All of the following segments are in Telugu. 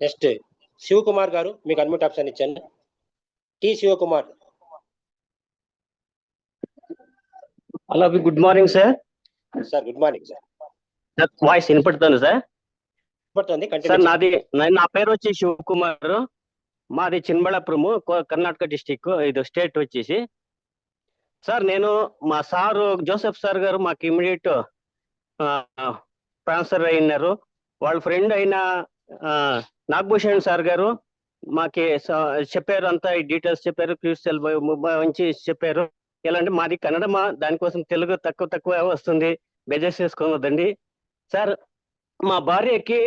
నెక్స్ట్ శివకుమార్ గారు మీకు అడ్మిట్ ఆప్షన్ ఇచ్చాను. T Shivakumar. Hello good morning sir sir good morning sir voice వినపడుతుంది సార్ పడుతుంది సార్ నాది నా- పేరు వచ్చి శివకుమార్. మాది చిన్బళాపురము కర్ణాటక డిస్టిక్ ఇది స్టేట్ వచ్చేసి. సార్ నేను మా సారు జోసెఫ్ సార్ గారు మాకు ఇమీడియట్ ట్రాన్స్ఫర్ అయినారు. వాళ్ళ ఫ్రెండ్ అయిన నాగభూషణ్ సార్ గారు మాకి చెప్పారు అంతా ఈ డీటెయిల్స్ చెప్పారు క్యూసెల్ నుంచి చెప్పారు. ఎలా అంటే మాది కన్నడమా? దానికోసం తెలుగు తక్కువ తక్కువ వస్తుంది. బెజెస్ చేసుకోవద్దండి సార్ మా భార్యకి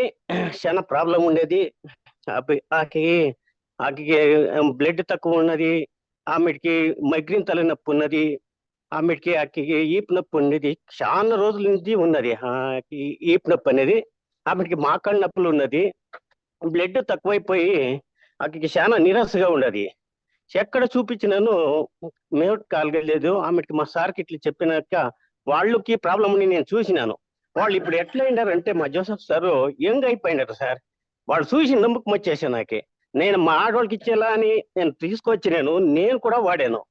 చాలా ప్రాబ్లం ఉండేది. ఆకి ఆకి బ్లడ్ తక్కువ ఉన్నది. ఆమెకి మైగ్రీన్ తలనొప్పి ఉన్నది. ఆమెకి ఆకి ఈపు నొప్పి ఉండేది చాలా రోజుల నుంచి ఉన్నది. ఈపు నొప్పి అనేది. ఆమెకి మాకళ్ళ నొప్పులు ఉన్నది. బ్లడ్ తక్కువైపోయి ఆమెకి చాలా నిరాశగా ఉన్నది ఎక్కడ చూపించినాను మేము కాలగలేదు. ఆమెకి మా సార్కి ఇట్లా చెప్పినాక వాళ్ళకి ప్రాబ్లం అని నేను చూసినాను. వాళ్ళు ఇప్పుడు ఎట్లయినారంటే మా జోసఫ్ సార్ యంగ్ అయిపోయినారు సార్. వాళ్ళు చూసి నమ్మకం వచ్చేసా నాకే. నేను మా ఆడవాళ్ళకి ఇచ్చేలా అని నేను తీసుకొచ్చినాను. నేను కూడా వాడాను.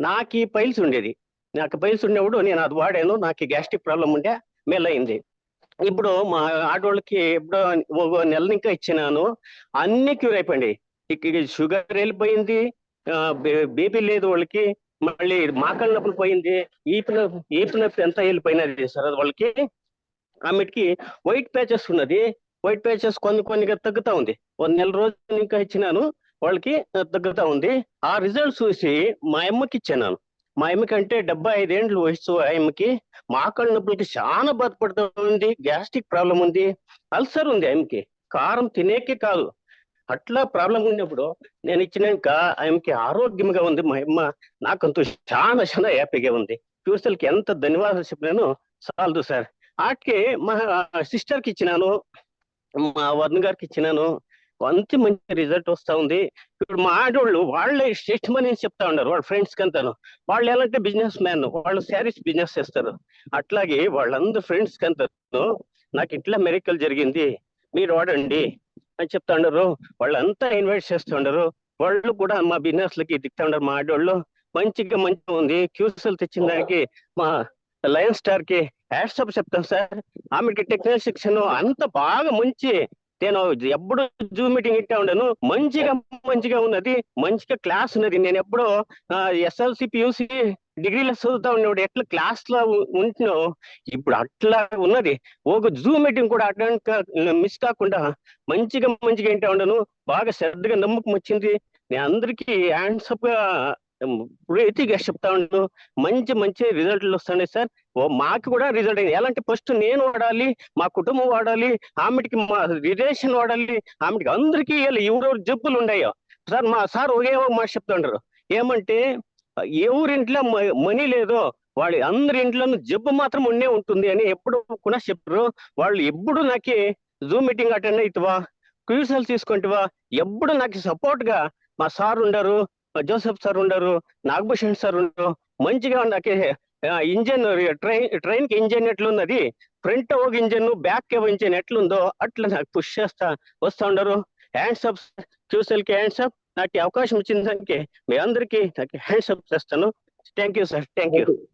నాకు ఈ పైల్స్ ఉండేది. నాకు పైల్స్ ఉండేప్పుడు నేను అది వాడాను. నాకు గ్యాస్ట్రిక్ ప్రాబ్లం ఉండే మేలైంది ఇప్పుడు మా ఆడవాళ్ళకి ఎప్పుడో ఒక నెల ఇంకా ఇచ్చినాను. అన్ని క్యూర్ అయిపోయింది. ఇక షుగర్ వెళ్ళిపోయింది. బీపీ లేదు వాళ్ళకి. మళ్ళీ మాకల్ నొప్పులు పోయింది. ఈపు నొప్పి ఈపు నొప్పి ఎంత వెళ్ళిపోయినది సార్ అది వాళ్ళకి? ఆమెకి వైట్ ప్యాచెస్ ఉన్నది. వైట్ ప్యాచెస్ కొన్ని కొన్నిగా తగ్గుతా ఉంది. ఒక నెల రోజులు ఇంకా ఇచ్చినాను. వాళ్ళకి తగ్గుతా ఉంది. ఆ రిజల్ట్ చూసి మా అమ్మకి ఇచ్చాను. మా ఆమెకంటే డెబ్బై ఐదేండ్లు వయసు ఆమెకి. అమ్మకి మాకళ్ళ నొప్పులకి చాలా బాధపడుతూ ఉంది గ్యాస్ట్రిక్ ప్రాబ్లం ఉంది. అల్సర్ ఉంది ఆమెకి. కారం తినేకే కాదు. అట్లా ప్రాబ్లం ఉన్నప్పుడు నేను ఇచ్చినాక ఆమెకి ఆరోగ్యంగా ఉంది. మా అమ్మ నాకంతూ చాలా చాలా హ్యాపీగా ఉంది. ట్యూషన్కి ఎంత ధన్యవాదాలు చెప్పినాను చాలదు సార్. వాటికి మా సిస్టర్కి ఇచ్చినాను. మా వర్ణ గారికి ఇచ్చినాను. అంత మంచి రిజల్ట్ వస్తా ఉంది. ఇప్పుడు మా ఆడవాళ్ళు వాళ్ళే శ్రేష్ఠ అని చెప్తా ఉన్నారు వాళ్ళ ఫ్రెండ్స్ కంతాను. వాళ్ళు ఎలాంటి బిజినెస్ మ్యాన్ వాళ్ళు శారీస్ బిజినెస్ చేస్తారు. అట్లాగే వాళ్ళందరూ ఫ్రెండ్స్ కంతాను నాకు ఇట్లా మెరికల్ జరిగింది మీరు వాడండి అని చెప్తా ఉన్నారు. వాళ్ళంతా ఇన్వైట్ చేస్తూ వాళ్ళు కూడా మా బిజినెస్ లకి దిక్తా ఉండరు మా ఆడవాళ్ళు మంచిగా మంచిగా ఉంది. క్యూసెల్ తెచ్చిన దానికి మా లయన్ స్టార్కి హ్యాట్సప్ చెప్తాను సార్. ఆమెకి టెక్నికల్ శిక్షణ అంత బాగా మంచి నేను ఎప్పుడు జూమ్ మీటింగ్ ఇట్టా ఉండను. మంచిగా మంచిగా ఉన్నది. మంచిగా క్లాస్ ఉన్నది. నేను ఎప్పుడో ఎస్ఎల్సి పియూసి డిగ్రీలో చదువుతా ఉన్నప్పుడు ఎట్లా క్లాస్లో ఉంటున్నావు ఇప్పుడు అట్లా ఉన్నది. ఒక జూమ్ మీటింగ్ కూడా అటెండ్ మిస్ కాకుండా మంచిగా మంచిగా ఏంటా ఉండను. బాగా శ్రద్ధగా నమ్మకం వచ్చింది నేను అందరికీ హ్యాండ్సప్గా ప్రీతిగా చెప్తా ఉండు. మంచి మంచి రిజల్ట్లు వస్తున్నాయి సార్. ఓ మాకు కూడా రిజల్ట్ అయింది. ఎలా అంటే ఫస్ట్ నేను వాడాలి మా కుటుంబం వాడాలి ఆమెకి మా రిలేషన్ వాడాలి ఆమెకి అందరికీ ఎవరెవరు జబ్బులు ఉన్నాయో. సార్ మా సార్ ఒకే ఒక మాట ఉండరు. ఏమంటే ఎవరింట్లో మనీ లేదో వాళ్ళు అందరి ఇంట్లోనూ జబ్బు మాత్రం ఉండే ఉంటుంది అని ఎప్పుడు కూడా చెప్పరు. వాళ్ళు ఎప్పుడు నాకే జూమ్ మీటింగ్ అటెండ్ అవుతావా క్యూసల్ తీసుకుంటావా ఎప్పుడు నాకు సపోర్ట్గా మా సార్ ఉండరు. జోసెఫ్ సార్ ఉండరు నాగభూషణ్ సార్ ఉండరు. మంచిగా నాకు ఇంజన్ ట్రైన్ ట్రైన్కి ఇంజన్ ఎట్లున్నది? ఫ్రంట్ ఒక ఇంజన్ బ్యాక్ ఇంజన్ ఎట్లుందో అట్లా నాకు పుష్ చేస్తా వస్తా ఉండరు. హ్యాండ్స్ అప్ క్యూసెల్కి హ్యాండ్స్ అప్ నాకు అవకాశం ఇచ్చిన దానికి మీ అందరికీ నాకు హ్యాండ్స్ అప్ చేస్తాను. Thank you sir thank you